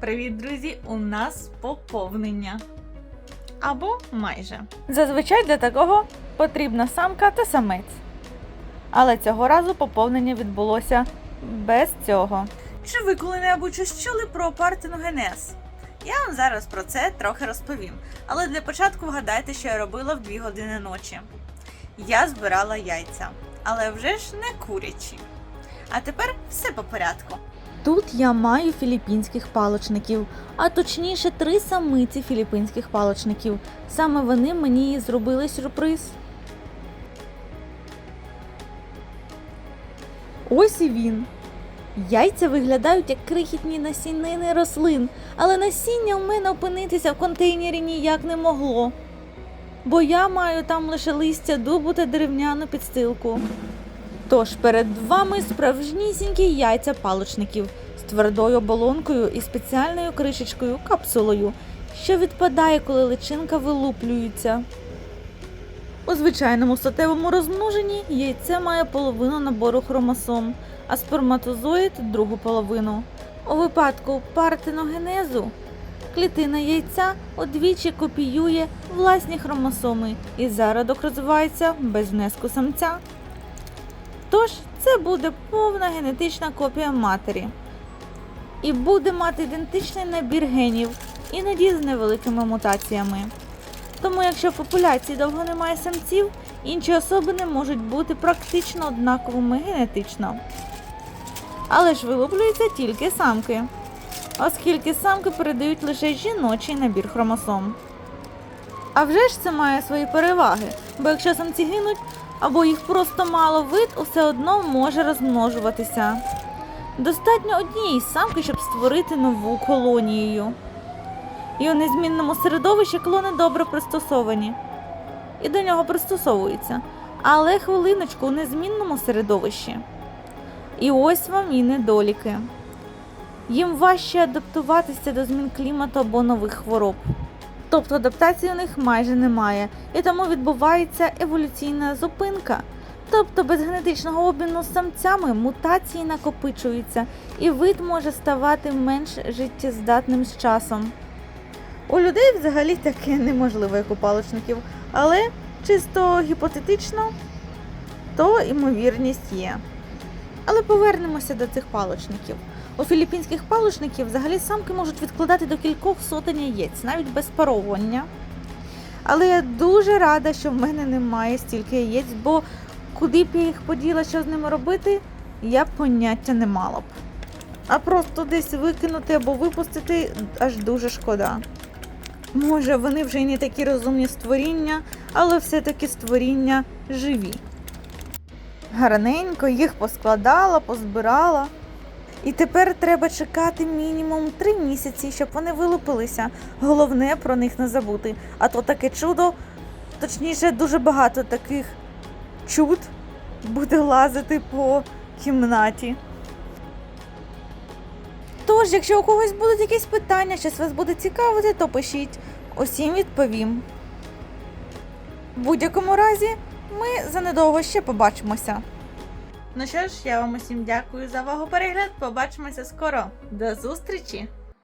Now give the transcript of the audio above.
Привіт, друзі! У нас поповнення. Або майже. Зазвичай для такого потрібна самка та самець. Але цього разу поповнення відбулося без цього. Чи ви коли-небудь щось чули про партеногенез? Я вам зараз про це трохи розповім. Але для початку вгадайте, що я робила в 2 години ночі. Я збирала яйця, але вже ж не курячі. А тепер все по порядку. Тут я маю філіппінських палочників, а точніше три самиці філіппінських палочників. Саме вони мені і зробили сюрприз. Ось і він. Яйця виглядають як крихітні насінини рослин, але насіння в мене опинитися в контейнері ніяк не могло. Бо я маю там лише листя дубу та дерев'яну підстилку. Тож перед вами справжнісінькі яйця палочників з твердою оболонкою і спеціальною кришечкою капсулою, що відпадає, коли личинка вилуплюється. У звичайному статевому розмноженні яйце має половину набору хромосом, а сперматозоїд другу половину. У випадку партеногенезу клітина яйця удвічі копіює власні хромосоми і зародок розвивається без внеску самця. Тож це буде повна генетична копія матері. І буде мати ідентичний набір генів, іноді з невеликими мутаціями. Тому, якщо в популяції довго немає самців, інші особи не можуть бути практично однаковими генетично. Але ж вилуплюються тільки самки, оскільки самки передають лише жіночий набір хромосом. А вже ж це має свої переваги, бо якщо самці гинуть, або їх просто мало вид усе одно може розмножуватися. Достатньо однієї самки, щоб створити нову колонію. І у незмінному середовищі клони добре пристосовані. І до нього пристосовуються. Але хвилиночку у незмінному середовищі. І ось вам і недоліки. Їм важче адаптуватися до змін клімату або нових хвороб. Тобто адаптації у них майже немає, і тому відбувається еволюційна зупинка. Тобто без генетичного обміну з самцями мутації накопичуються, і вид може ставати менш життєздатним з часом. У людей взагалі таке неможливо, як у паличників, але чисто гіпотетично, то ймовірність є. Але повернемося до цих паличників. У філіппінських паличників взагалі самки можуть відкладати до кількох сотень яєць, навіть без паровування. Але я дуже рада, що в мене немає стільки яєць, бо куди б я їх поділа, що з ними робити, я поняття не мала б. А просто десь викинути або випустити аж дуже шкода. Може, вони вже й не такі розумні створіння, але все-таки створіння живі. Гарненько їх поскладала, позбирала. І тепер треба чекати мінімум три місяці, щоб вони вилупилися. Головне про них не забути. А то таке чудо, точніше, дуже багато таких чуд буде лазити по кімнаті. Тож, якщо у когось будуть якісь питання, щось вас буде цікавити, то пишіть. Усім відповім. В будь-якому разі, ми занедовго ще побачимося. Ну що ж, я вам усім дякую за увагу перегляд. Побачимося скоро. До зустрічі!